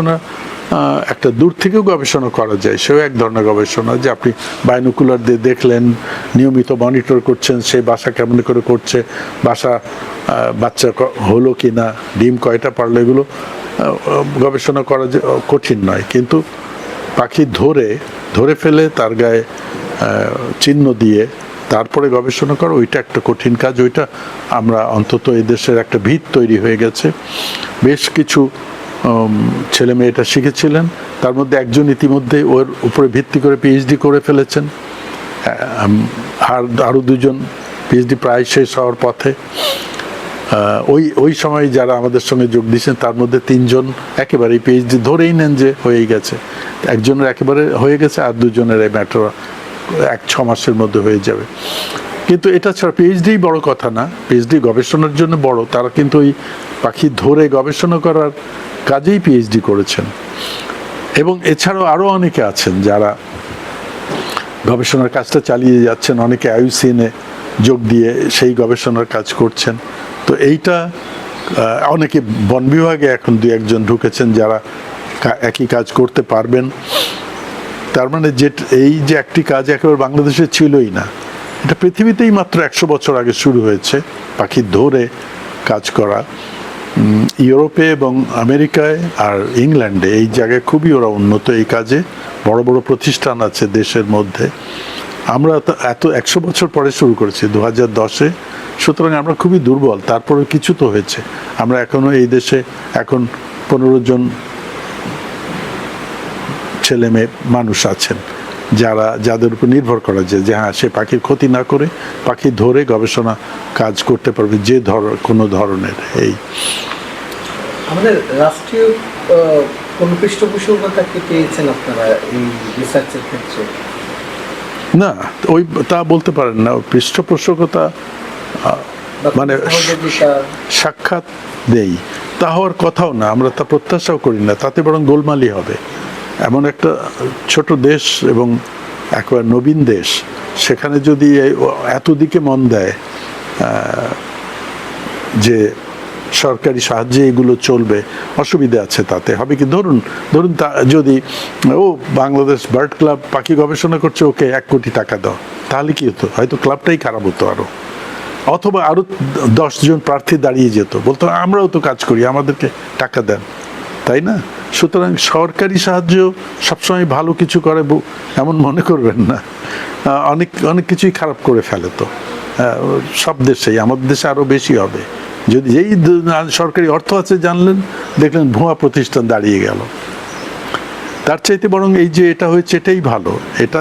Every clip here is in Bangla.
গবেষণা একটা দূর থেকেও গবেষণা করা যায়। সেও এক ধরনের গবেষণা যে আপনি বাইনোকুলার দিয়ে দেখলেন, নিয়মিত মনিটর করছেন, সেই বাসা কেমন করে করছে, বাসা বাচ্চা হলো কি না ডিম কয়টা পারল, এগুলো গবেষণা করা কঠিন নয়। কিন্তু পাখি ধরে ধরে ফেলে তার গায়ে চিহ্ন দিয়ে তারপরে গবেষণা করা, ওইটা একটা কঠিন কাজ। ওইটা আমরা অন্তত এই দেশের একটা ভিত তৈরি হয়ে গেছে। বেশ কিছু ছেলে মেয়েটা শিখেছিলেন। তার মধ্যে একজন ইতিমধ্যে ওর উপরে ভিত্তি করে পিএইচডি করে ফেলেছেন। আর আরও দুজন পিএইচডি প্রায় শেষ হওয়ার পথে। ওই ওই সময় যারা আমাদের সঙ্গে যোগ দিয়েছেন, তার মধ্যে তিনজন একেবারে পিএইচডি ধরেই নেন যে হয়েই গেছে। একজনের একেবারে হয়ে গেছে, আর দুজনের এই ম্যাটার এক ছ মাসের মধ্যে হয়ে যাবে। কিন্তু এটা ছাড়া পিএইচডি বড় কথা না। পিএইচডি গবেষণার জন্য বড়। তারা কিন্তু ওই পাখি ধরে গবেষণা করার কাজেই পিএইচডি করেছেন। এবং এছাড়াও আরও অনেকে আছেন যারা গবেষণার কাজটা চালিয়ে যাচ্ছেন, অনেকে আইউসিএনে যোগ দিয়ে সেই গবেষণার কাজ করছেন। তো এইটা অনেকে বন বিভাগে এখন দু একজন ঢুকেছেন যারা একই কাজ করতে পারবেন। তার মানে যে, এই যে একটি কাজ একেবারে বাংলাদেশে ছিলই না। এটা পৃথিবীতেই মাত্র একশো বছর আগে শুরু হয়েছে, পাখি ধরে কাজ করা। ইউরোপে এবং আমেরিকায় আর ইংল্যান্ডে এই জায়গায় খুবই ওরা উন্নত এই কাজে। বড় বড় প্রতিষ্ঠান আছে দেশের মধ্যে। আমরা তো এত একশো বছর পরে শুরু করেছি দু হাজার দশে। সুতরাং আমরা খুবই দুর্বল তারপরে কিছু তো হয়েছে। আমরা এখনও এই দেশে এখন পনেরো জন ছেলে মেয়ে মানুষ আছেন। যারা যাদের উপর নির্ভর করা যায় যে হ্যাঁ সে পাখির ক্ষতি না করে পাখি ধরে গবেষণা কাজ করতে পারবে যে ধর কোনো ধরনের এই। আমাদের রাষ্ট্রীয় কোন পৃষ্ঠপোষকতা কি পেয়েছেন আপনারা এই রিসার্চের ক্ষেত্রে? না ওই তা বলতে পারেন না পৃষ্ঠপোষকতা মানে সাক্ষাৎ দেই তা হওয়ার কথাও না আমরা তা প্রত্যাশাও করি না তাতে বরং গোলমালি হবে। এমন একটা ছোট দেশ এবং একবার নবীন দেশ, সেখানে যদি এই- এত দিকে মন দেয় যে সরকারি সাহায্যে এগুলো চলবে, অসুবিধা আছে তাতে। হবে কি? ধরুন ধরুন তা যদি, ও বাংলাদেশ বার্ড ক্লাব পাখি গবেষণা করছে, ওকে এক কোটি টাকা দাও, তাহলে কি হতো? হয়তো ক্লাবটাই খারাপ হতো আরও অথবা আরও জন প্রার্থী দাঁড়িয়ে যেত, বলতো, আমরাও তো কাজ করি, আমাদেরকে টাকা দেন। তাই না? সুতরাং সরকারি সাহায্য সবসময় ভালো কিছু করে এমন মনে করবেন না। অনেক অনেক কিছুই খারাপ করে ফেলে তো। সব দেশেই, আমাদের দেশে আরও বেশি হবে। যদি যেই সরকারি অর্থ আছে জানলেন, দেখলেন ভুয়া প্রতিষ্ঠান দাঁড়িয়ে গেল। তার চাইতে বরং এই যে এটা হয়েছে, এটাই ভালো। এটা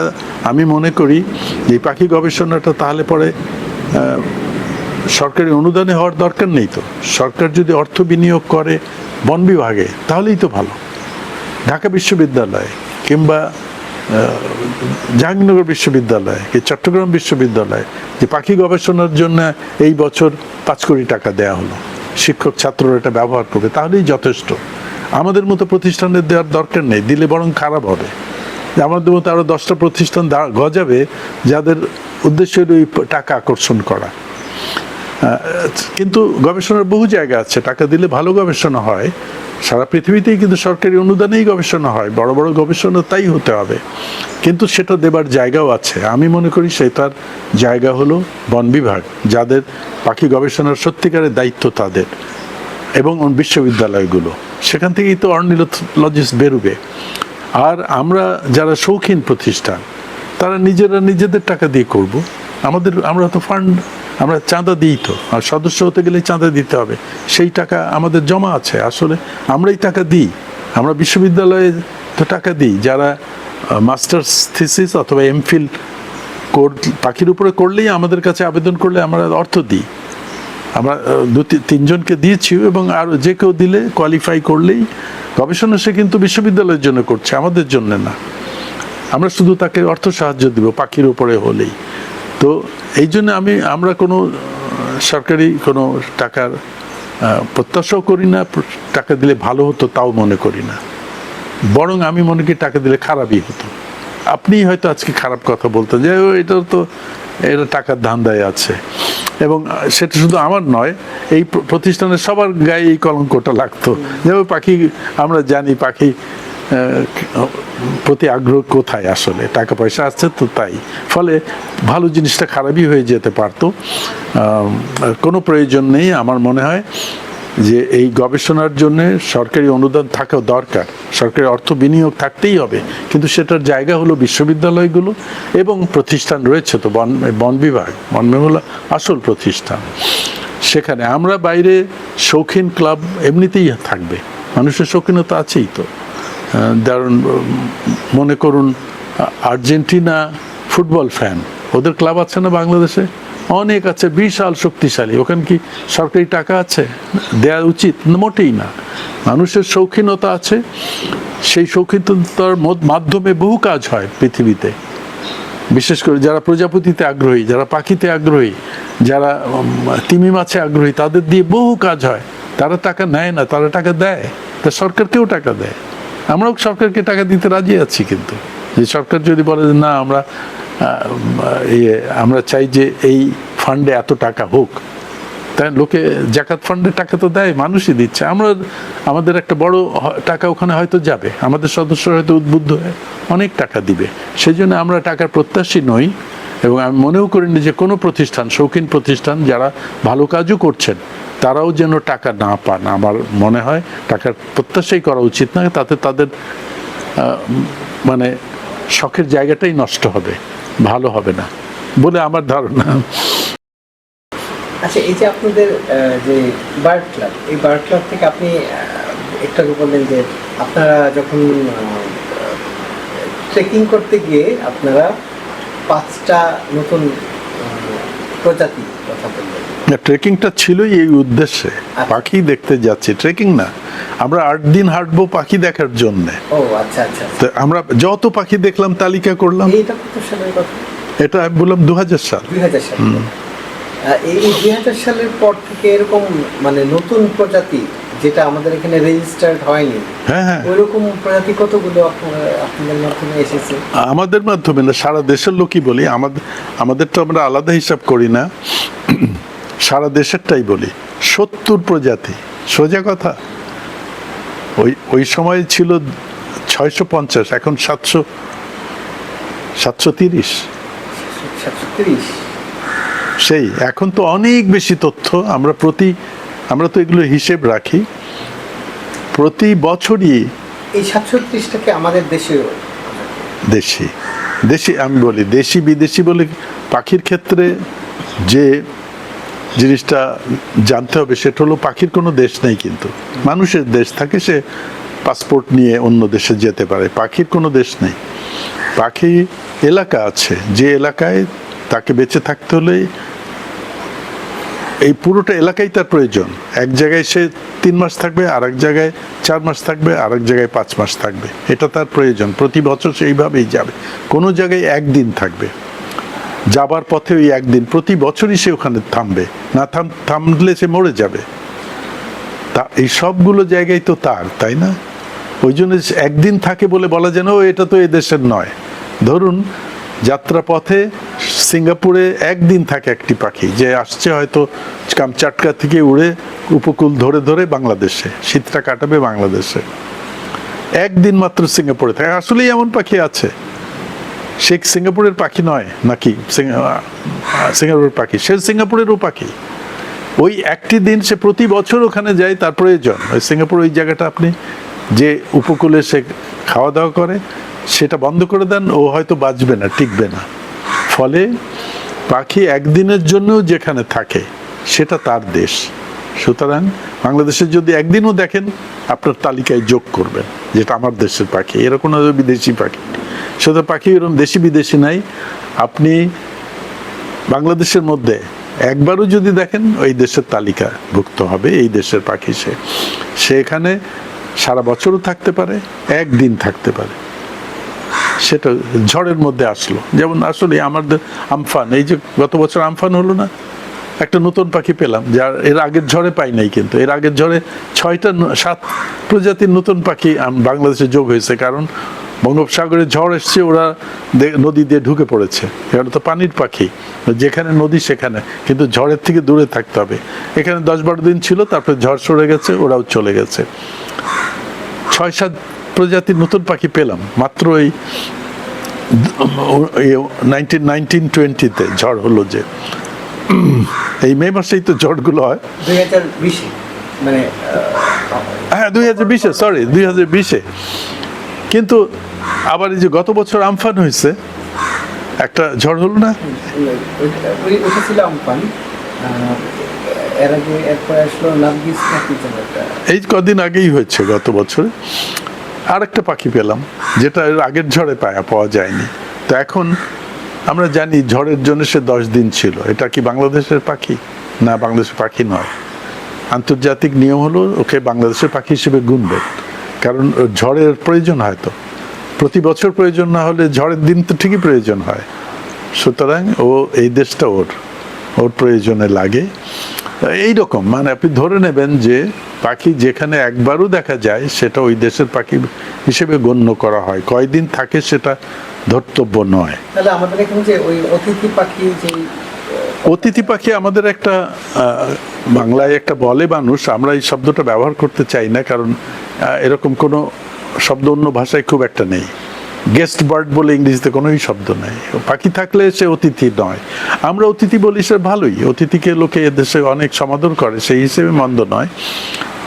আমি মনে করি, এই পাখি গবেষণাটা তাহলে পরে সরকারি অনুদানে হওয়ার দরকার নেই তো। সরকার যদি অর্থ বিনিয়োগ করে বন বিভাগে, তাহলেই তো ভালো। ঢাকা বিশ্ববিদ্যালয় কিংবা জাহাঙ্গীরনগর বিশ্ববিদ্যালয় কি চট্টগ্রাম বিশ্ববিদ্যালয়, যে পাখি গবেষণার জন্য এই বছর পাঁচ কোটি টাকা দেওয়া হলো। শিক্ষক ছাত্ররা এটা ব্যবহার করবে, তাহলেই যথেষ্ট। আমাদের মতো প্রতিষ্ঠানের দেওয়ার দরকার নেই, দিলে বরং খারাপ হবে। আমাদের মতো আরও দশটা প্রতিষ্ঠান গজাবে, যাদের উদ্দেশ্য ওই টাকা আকর্ষণ করা। কিন্তু গবেষণার বহু জায়গা আছে। টাকা দিলে ভালো গবেষণা হয়। সারা পৃথিবীতেই কিন্তু সরকারি অনুদানেই গবেষণা হয়। বড় বড় গবেষণা তাই হতে হবে। কিন্তু সেটা দেবার জায়গাও আছে। আমি মনে করি সেটার জায়গা হলো বন বিভাগ, যাদের পাখি গবেষণার সত্যিকারের দায়িত্ব তাদের, এবং বিশ্ববিদ্যালয়গুলো। সেখান থেকেই তো অর্নিলজিস্ট বেরোবে। আর আমরা যারা শৌখিন প্রতিষ্ঠান, তারা নিজেরা নিজেদের টাকা দিয়ে করব। আমাদের, আমরা তো ফান্ড আমরা চাঁদা দিই তো। আর সদস্য হতে গেলে চাঁদা দিতে হবে। সেই টাকা আমাদের জমা আছে। আসলে আমরাই টাকা দিই। আমরা বিশ্ববিদ্যালয়ে তো টাকা দিই। যারা মাস্টার্স থিসিস অথবা এমফিল পাখির উপরে করলেই আমাদের কাছে আবেদন করলে আমরা অর্থ দিই। আমরা দু তিনজনকে দিয়েছি এবং আর যে কেউ দিলে কোয়ালিফাই করলেই গবেষণা সে কিন্তু বিশ্ববিদ্যালয়ের জন্য করছে, আমাদের জন্য না। আমরা শুধু তাকে অর্থ সাহায্য দিব পাখির উপরে হলেই। তো এই জন্য আমি আমরা কোনো সরকারি কোনো টাকার প্রত্যাশাও করি না টাকা দিলে ভালো হতো তাও মনে করি না। বরং আমি মনে করি টাকা দিলে খারাপই হতো। আপনি হয়তো আজকে খারাপ কথা বলতেন যে "ও, এটা তো এটা টাকার ধান্দায় আছে। এবং সেটা শুধু আমার নয় এই প্র- প্রতিষ্ঠানের সবার গায়ে এই কলঙ্কটা লাগতো। যেমন পাখি আমরা জানি পাখি প্রতি আগ্রহ কোথায় আসলে? টাকা পয়সা আসছে তো তাই। ফলে ভালো জিনিসটা খারাপই হয়ে যেতে পারতো। কোনো প্রয়োজন নেই আমার মনে হয় যে এই গবেষণার জন্য সরকারি অনুদান থাকা দরকার। সরকারি অর্থ বিনিয়োগ থাকতেই হবে। কিন্তু সেটার জায়গা হলো বিশ্ববিদ্যালয়গুলো এবং প্রতিষ্ঠান রয়েছে তো, বন বন বিভাগ বন বিভাগ আসল প্রতিষ্ঠান। সেখানে আমরা বাইরে শৌখিন ক্লাব এমনিতেই থাকবে। মানুষের শৌখিনতা আছেই তো। উম, মনে করুন আর্জেন্টিনা ফুটবল ফ্যান। ওদের ক্লাব আছে না বাংলাদেশে? অনেক আছে বিশাল শক্তিশালী। ওখানে কি সরকারি টাকা আছে? দেওয়া উচিত? মোটেই না। মানুষের শৌখিনতা আছে। সেই শৌখিনতার মাধ্যমে বহু কাজ হয় পৃথিবীতে। বিশেষ করে যারা প্রজাপতিতে আগ্রহী যারা পাখিতে আগ্রহী যারা তিমি মাছে আগ্রহী তাদের দিয়ে বহু কাজ হয়। তারা টাকা নেয় না তারা টাকা দেয়। তা সরকারকেও টাকা দেয়? আমরাও সরকারকে টাকা দিতে রাজি আছি কিন্তু। যে সরকার যদি বলে যে না, আমরা ইয়ে আমরা চাই যে এই ফান্ডে এত টাকা হোক, তাই লোকে জাকাত ফান্ডের টাকা তো দেয়, মানুষই দিচ্ছে। আমরা, আমাদের একটা বড় টাকা ওখানে হয়তো যাবে, আমাদের সদস্য হয়তো উদ্বুদ্ধ হয়ে অনেক টাকা দিবে। সেই জন্য আমরা টাকার প্রত্যাশী নই। এবং আমি মনেও করিনি যে কোনো প্রতিষ্ঠান, শৌখিন প্রতিষ্ঠান যারা ভালো কাজও করছেন, তারাও যেন টাকা না পান। আমার মনে হয় টাকার প্রত্যাশাই করা উচিত না তাতে তাদের মানে শখের জায়গাটাই নষ্ট হবে, ভালো হবে না, বলে আমার ধারণা। আচ্ছা এই যে আপনাদের যে বার্ড ক্লাব, এই বার্ড ক্লাব থেকে আপনি একটু বললেন যে আপনারা যখন ট্রেকিং করতে গিয়ে আপনারা পাঁচটা নতুন প্রজাতি কথা বললেন। না ট্রেকিংটা ছিলই এই উদ্দেশ্যে। পাখি দেখতে যাচ্ছি। ট্রেকিং না আমরা আট দিন হাঁটবো পাখি দেখার জন্য। ও আচ্ছা আচ্ছা আচ্ছা। তো আমরা যত পাখি দেখলাম তালিকা করলাম। এইটা কত সালের কথা? এটা আমি বললাম দু হাজার সাল। দুই হাজার সাল এই দুই হাজার সালের পর থেকে এরকম মানে নতুন প্রজাতি যেটা আমাদের এখানে রেজিস্টার্ড হয়নি। হ্যাঁ হ্যাঁ। ওইরকম প্রজাতি কতগুলো আপনাদের মাধ্যমে এসেছে? আমাদের মাধ্যমে না সারা দেশের লোকই বলি। আমাদের আমাদের তো আমরা আলাদা হিসাব করি না। সারা দেশেরটাই বলি। সত্তর প্রজাতি। সোজা কথা। ওই ওই সময় ছিল ছয়শো পঞ্চাশ এখন সাতশো সাতশো তিরিশ। সাতশো তিরিশ। সেই এখন তো অনেক বেশি তথ্য। আমরা প্রতি আমরা তো এগুলো হিসেব রাখি। প্রতি বছরই এই সাতশো ত্রিশটাকে আমাদের দেশে দেশি দেশি আমি বলি দেশি বিদেশি বলে পাখির ক্ষেত্রে যে জিনিসটা জানতে হবে সেটা হলো পাখির কোনো দেশ নেই কিন্তু। মানুষের দেশ থাকে সে পাসপোর্ট নিয়ে অন্য দেশে যেতে পারে পাখির কোনো দেশ নেই। পাখি এলাকা আছে যে এলাকায় তাকে বেঁচে থাকতে হলে এই পুরোটা এলাকাই তার প্রয়োজন। এক জায়গায় সে তিন মাস থাকবে আর এক জায়গায় চার মাস থাকবে আর এক জায়গায় পাঁচ মাস থাকবে। এটা তার প্রয়োজন। প্রতি বছর সেইভাবেই যাবে। কোনো জায়গায় একদিন থাকবে। যাবার পথে ওই একদিন। প্রতি বছরই সে ওখানে থামবে। না থাম থামলে সে মরে যাবে। তা এই সবগুলো জায়গায় তো তার তাই না? ওই জন্য একদিন থাকে বলে বলা যেন "ও, এটা তো এদেশের নয়। ধরুন যাত্রাপথে সিঙ্গাপুরে একদিন থাকে একটি পাখি, যে আসছে হয়তো কামচাটকা থেকে উড়ে উপকূল ধরে ধরে বাংলাদেশে, শীতটা কাটাবে বাংলাদেশে। একদিন মাত্র সিঙ্গাপুরে থাকে। আসলেই এমন পাখি আছে। সে সিঙ্গাপুরের পাখি নয় নাকি সিঙ্গা- সিঙ্গাপুরের পাখি? সে সিঙ্গাপুরেরও পাখি। ওই একটি দিন সে প্রতি বছর ওখানে যায়, তার প্রয়োজন। ওই সিঙ্গাপুর ওই জায়গাটা আপনি যে উপকূলে সে খাওয়া দাওয়া করে সেটা বন্ধ করে দেন, ও হয়তো বাঁচবে না, টিকবে না। ফলে পাখি একদিনের জন্যও যেখানে থাকে, সেটা তার দেশ। সুতরাং বাংলাদেশে যদি একদিনও দেখেন, আপনার তালিকায় যোগ করবেন, যেটা আমার দেশের পাখি এরকম বিদেশি পাখি। শুধু পাখি এরকম দেশি বিদেশি নাই, আপনি বাংলাদেশের মধ্যে একবারও যদি দেখেন, ওই দেশের তালিকা ভুক্ত হবে, এই দেশের পাখি সে। সেখানে সারা বছরও থাকতে পারে, একদিন থাকতে পারে। সেটা ঝড়ের মধ্যে আসলো। যেমন আসলে আমাদের আমফান, এই যে গত বছর আমফান হলো না, একটা নতুন পাখি পেলাম, যার এর আগের ঝড়ে পাই নাই কিন্তু, এর আগের ঝড়ে ছয়টা সাত প্রজাতির নতুন পাখি বাংলাদেশে যোগ হয়েছে, কারণ বঙ্গোপসাগরে ঝড় এসছে, ওরা নদী দিয়ে ঢুকে পড়েছে। এখানে তো পানির পাখি, যেখানে নদী সেখানে, কিন্তু ঝড়ের থেকে দূরে থাকতে হবে। এখানে দশ বারো দিন ছিল, তারপরে ঝড় সরে গেছে, ওরাও চলে গেছে। ছয় সাত প্রজাতির নতুন পাখি পেলাম, মাত্র এই নাইনটিন নাইনটিন টোয়েন্টিতে ঝড় হলো যে এই মে মাসেই তো ঝড়গুলো হয়। মানে হ্যাঁ দুই হাজার বিশে সরি দুই হাজার বিশে। কিন্তু আবার এই যে গত বছর আমফান হয়েছে একটা ঝড় হলো না? আমফান। এই কদিন আগেই হয়েছে গত বছরে। আর একটা পাখি পেলাম, যেটা আগের ঝড়ে পায়া পাওয়া যায়নি। তো এখন আমরা জানি ঝড়ের জন্য সে দশ দিন ছিল। এটা কি বাংলাদেশের পাখি? না, বাংলাদেশের পাখি নয়। আন্তর্জাতিক নিয়ম হলো ওকে বাংলাদেশের পাখি হিসেবে গুনবে। কারণ ঝড়ের প্রয়োজন হয় তো। প্রতি বছর প্রয়োজন না হলে ঝড়ের দিন তো ঠিকই প্রয়োজন হয়। সুতরাং ও এই দেশটা ওর। ওর প্রয়োজনে লাগে। এই রকম মানে আপনি ধরে নেবেন যে পাখি যেখানে একবারও দেখা যায় সেটা ওই দেশের পাখি হিসেবে গণ্য করা হয়। কয়দিন থাকে সেটা ধর্তব্য নয়। অতিথি পাখি আমাদের একটা বাংলায় একটা বলে মানুষ আমরা এই শব্দটা ব্যবহার করতে চাই না কারণ এরকম কোনো শব্দ অন্য ভাষায় খুব একটা নেই। গেস্ট বার্ড বলে ইংরেজিতে কোনোই শব্দ নেই। পাখি থাকলে সে অতিথি নয়। আমরা অতিথি বলি সে ভালোই। অতিথিকে লোকে এদেশে অনেক সমাদর করে সেই হিসেবে মন্দ নয়।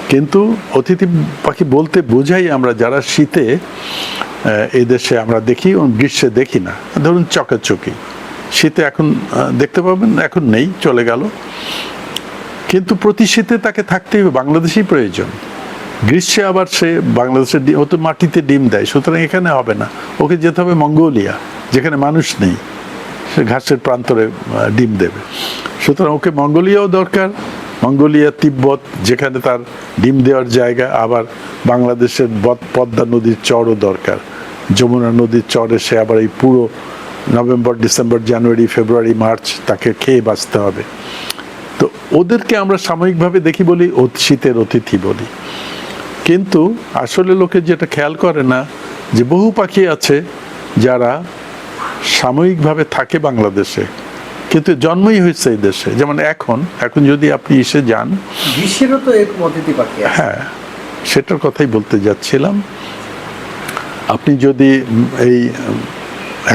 কিন্তু অতিথি পাখি বলতে বোঝাই আমরা যারা শীতে আহ, এই দেশে আমরা দেখি গ্রীষ্মে দেখি না। ধরুন চকাচকি। শীতে এখন দেখতে পাবেন এখন নেই চলে গেল। কিন্তু প্রতি শীতে তাকে থাকতেই হবে। বাংলাদেশেই প্রয়োজন। গ্রীষ্মে আবার সে বাংলাদেশের ডিম ও তো মাটিতে ডিম দেয়, সুতরাং এখানে হবে না। ওকে যেতে হবে মঙ্গোলিয়া, যেখানে মানুষ নেই। সে ঘাসের প্রান্তরে ডিম দেবে। সুতরাং ওকে মঙ্গোলিয়াও দরকার। মঙ্গোলিয়া, তিব্বত, যেখানে তার ডিম দেওয়ার জায়গা। আবার বাংলাদেশের পদ্মা নদীর চরও দরকার। যমুনা নদীর চরে সে আবার এই পুরো November, December, January, February, March তাকে খেয়ে বাঁচতে হবে। তো ওদেরকে আমরা সাময়িকভাবে দেখি বলি শীতের অতিথি বলি। কিন্তু আসলে লোকে যেটা খেয়াল করে না যে বহু পাখি আছে যারা সাময়িকভাবে থাকে বাংলাদেশে কিন্তু জন্মই হয়েছে এই দেশে। যেমন এখন এখন যদি আপনি এসে যান গ্রীষ্মেরও তো এক অতিথি পাখি হ্যাঁ সেটার কথাই বলতে যাচ্ছিলাম। আপনি যদি এই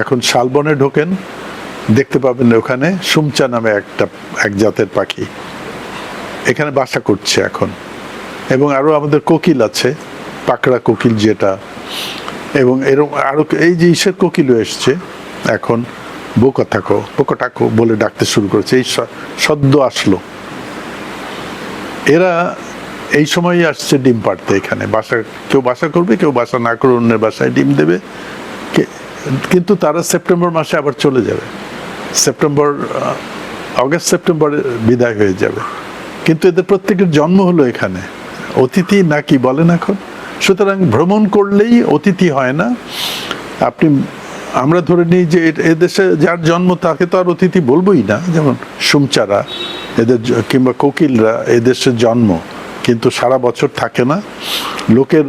এখন শালবনে ঢোকেন দেখতে পাবেন ওখানে সুমচা নামে একটা এক জাতের পাখি। এখানে বাসা করছে এখন। এবং আরও আমাদের কোকিল আছে, পাকড়া কোকিল যেটা। এবং এরকম আরও এই যে ইসের কোকিলও এসছে, এখন বোকা থাকো, বোকা টাকো বলে ডাকতে শুরু করেছে। এই সদ্য আসলো। এরা এই সময়ই আসছে ডিম পাড়তে এখানে। বাসা, কেউ বাসা করবে, কেউ বাসা না করে অন্যের বাসায় ডিম দেবে। কিন্তু তারা সেপ্টেম্বর মাসে আবার চলে যাবে। সেপ্টেম্বর অগাস্ট সেপ্টেম্বরে বিদায় হয়ে যাবে। কিন্তু এদের প্রত্যেকের জন্ম হলো এখানে। অতিথি নাকি বলেন এখন? সুতরাং ভ্রমণ করলেই অতিথি হয় না। আপনি, আমরা ধরে নিই যে এদেশে যার জন্ম তাকে তো আর অতিথি বলবোই না। যেমন সুমচারা, এদের কিংবা কোকিলরা এদেশের জন্ম, কিন্তু সারা বছর থাকে না। লোকের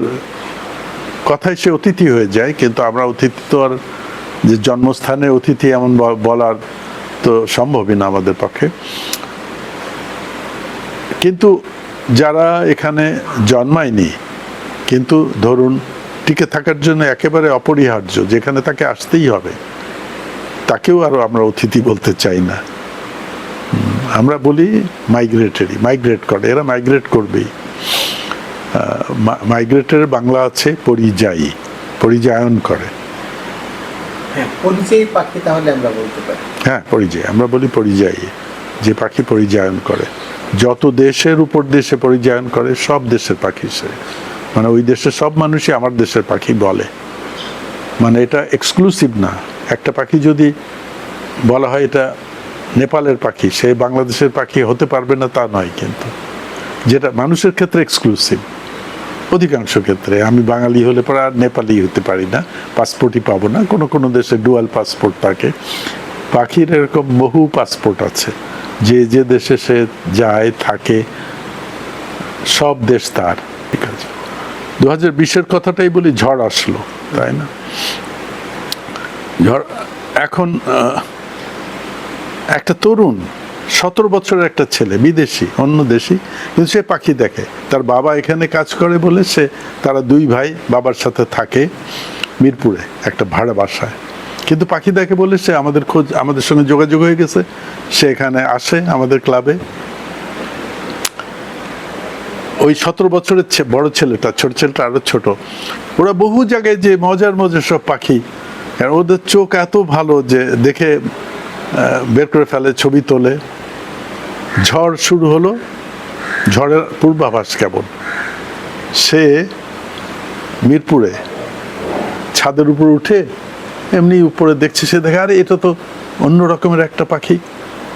কথায় সে অতিথি হয়ে যায়, কিন্তু আমরা অতিথি তো আর, যে জন্মস্থানে অতিথি এমন বলার তো সম্ভবই না আমাদের পক্ষে। কিন্তু যারা এখানে জন্মায়নি কিন্তু ধরুন টিকে থাকার জন্য একেবারে অপরিহার্য যেখানে তাকে আসতেই হবে তাকেও আরও আমরা অতিথি বলতে চাই না। আমরা বলি মাইগ্রেটারি মাইগ্রেট করে এরা মাইগ্রেট করবেই। মাইগ্রেটের বাংলা আছে পরিযায়ী পরিযায়ন করে। হ্যাঁ পাখি তাহলে আমরা বলতে পারি। হ্যাঁ পরিযায়ী আমরা বলি পরিযায়ী যে পাখি পরিযায়ন করে। যত দেশের উপর দেশে পরিযায়ন করে, সব দেশের পাখি সে। মানে ওই দেশের সব মানুষই আমার দেশের পাখি বলে। মানে এটা এক্সক্লুসিভ না। একটা পাখি যদি বলা হয় এটা নেপালের পাখি, সে বাংলাদেশের পাখি হতে পারবে না তা নয় কিন্তু। যেটা মানুষের ক্ষেত্রে এক্সক্লুসিভ অধিকাংশ ক্ষেত্রে। আমি বাঙালি হলে পরে আর নেপালি হতে পারি না পাসপোর্টই পাবো না। কোনো কোনো দেশে ডুয়াল পাসপোর্ট থাকে। পাখির এরকম বহু পাসপোর্ট আছে। যে যে দেশে সে যায়, থাকে, সব দেশ তার। ঠিক আছে। দু হাজার বিশের কথাটাই বলি, ঝড় আসলো, তাই না? ঝড়, এখন একটা তরুণ, সতেরো বছরের একটা ছেলে, বিদেশি, অন্য দেশি, কিন্তু সে পাখি দেখে। তার বাবা এখানে কাজ করে বলে সে, তারা দুই ভাই বাবার সাথে থাকে মিরপুরে, একটা ভাড়া বাসায়। কিন্তু পাখি দেখে বলে সে আমাদের খোঁজ, আমাদের সঙ্গে যোগাযোগ হয়ে গেছে। সে এখানে আসে আমাদের ক্লাবে ওই সতেরো বছরের বড় ছেলেটা, ছোট ছেলেটা আরও ছোট। ওরা বহু জায়গায় যে মজার মজার সব পাখি। ওদের চোখ এত ভালো যে দেখে বের করে ফেলে, ছবি তোলে। ঝড় শুরু হলো, ঝড়ের পূর্বাভাস কেমন? সে মিরপুরে ছাদের উপর উঠে এমনি উপরে দেখছে সে দেখে, আরে এটা তো অন্য রকমের একটা পাখি।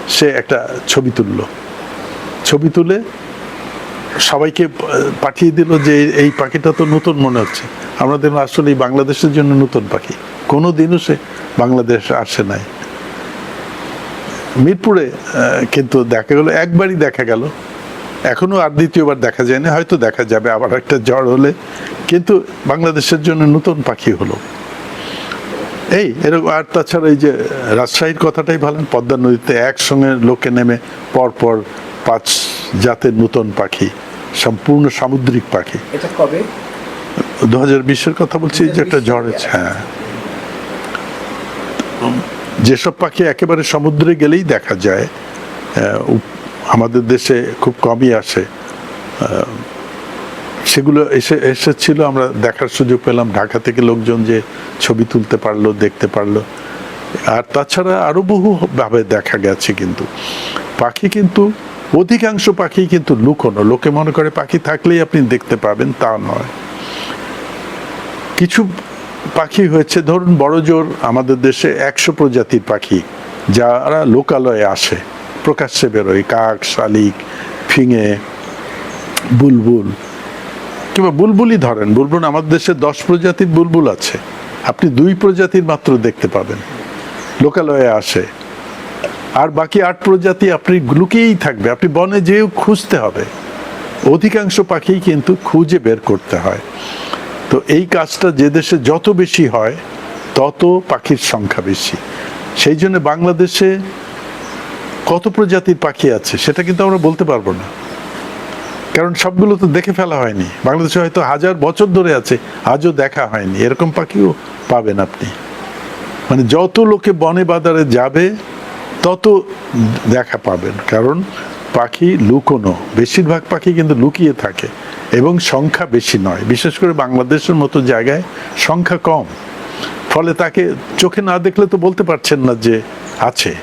সে একটা ছবি তুললো। ছবি তুলে সবাইকে পাঠিয়ে দিল যে এই- পাখিটা তো নতুন মনে হচ্ছে। আমরা দেখলাম আসলে এই বাংলাদেশের জন্য নতুন পাখি। কোনো দিনও সে বাংলাদেশ আসে নাই। মিরপুরে কিন্তু দেখা গেল, একবারই দেখা গেল। এখনও আর দ্বিতীয়বার দেখা যায়নি, হয়তো দেখা যাবে আবার একটা জ্বর হলে। কিন্তু বাংলাদেশের জন্য নতুন পাখি হলো। এই এরকম আর তাছাড়া এই যে রাজশাহীর কথাটাই ভালো পদ্মা নদীতে একসঙ্গে লোকে নেমে পরপর পাঁচ জাতের নতুন পাখি সম্পূর্ণ সামুদ্রিক পাখি। এটা কবে? দু হাজার বিশের কথা বলছি যে একটা ঝড় হ্যাঁ। যেসব পাখি একেবারে সমুদ্রে গেলেই দেখা যায় আমাদের দেশে খুব কমই আসে সেগুলো এসে এসেছিল, আমরা দেখার সুযোগ পেলাম। ঢাকা থেকে লোকজন যে ছবি তুলতে পারল, দেখতে পারল। আর তাছাড়া আরও বহু ভাবে দেখা গেছে কিন্তু। পাখি কিন্তু, অধিকাংশ পাখি কিন্তু লুকোনো। লোকে মনে করে পাখি থাকলেই আপনি দেখতে পাবেন, তা নয়। কিছু পাখি হয়েছে, ধরুন বড় জোর আমাদের দেশে একশো প্রজাতির পাখি, যারা লোকালয়ে আসে। প্রকাশ্যে বেরোয়, কাক, শালিক, ফিঙে, বুলবুল। কিংবা বুলবুলই ধরেন, বুলবুল আমাদের দেশে দশ প্রজাতির বুলবুল আছে। আপনি দুই প্রজাতির মাত্র দেখতে পাবেন। লোকালয়ে আসে। আর বাকি আট প্রজাতি আপনি লুকিয়েই থাকবে। আপনি বনে যেয়েও খুঁজতে হবে। অধিকাংশ পাখিই কিন্তু খুঁজে বের করতে হয়। তো এই কাজটা যে দেশে যত বেশি হয়, তত পাখির সংখ্যা বেশি। সেই জন্য বাংলাদেশে কত প্রজাতির পাখি আছে, সেটা কিন্তু আমরা বলতে পারব না। কারণ সবগুলো তো দেখে ফেলা হয়নি। বাংলাদেশে হয়তো হাজার বছর ধরে আছে, আজও দেখা হয়নি। এরকম পাখিও পাবেন আপনি। মানে যত লোকে বনে বাজারে যাবে, তত দেখা পাবেন। কারণ পাখি লুকোনো, বেশিরভাগ পাখি কিন্তু লুকিয়ে থাকে এবং সংখ্যা বেশি নয়। বিশেষ করে বাংলাদেশের মতো জায়গায় সংখ্যা কম। ফলে তাকে চোখে না দেখলে তো বলতে পারছেন না যে আছে।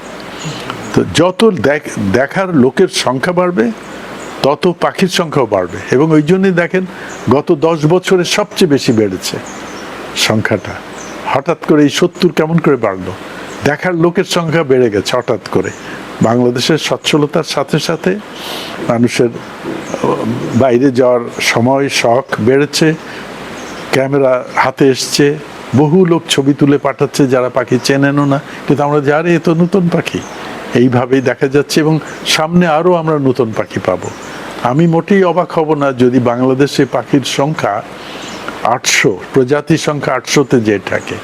তো যত দেখ- দেখার লোকের সংখ্যা বাড়বে তত পাখির সংখ্যাও বাড়বে। এবং ওই জন্যই দেখেন, গত দশ বছরে সবচেয়ে বেশি বেড়েছে সংখ্যাটা। হঠাৎ করে এই সত্তর কেমন করে বাড়লো? দেখার লোকের সংখ্যা বেড়ে গেছে হঠাৎ করে। বাংলাদেশের সচ্ছলতার সাথে সাথে মানুষের বাইরে যাওয়ার সময় শখ বেড়েছে, ক্যামেরা হাতে এসছে, বহু লোক ছবি তুলে পাঠাচ্ছে যারা পাখি চেনেনও না। কিন্তু আমরা যারে এ তো নতুন পাখি। এইভাবেই দেখা যাচ্ছে এবং সামনে আরও আমরা নতুন পাখি পাবো। আমি মোটেই অবাক হব না যদি বাংলাদেশে পাখির সংখ্যা আটশো, প্রজাতির সংখ্যা আটশোতে যে থাকে।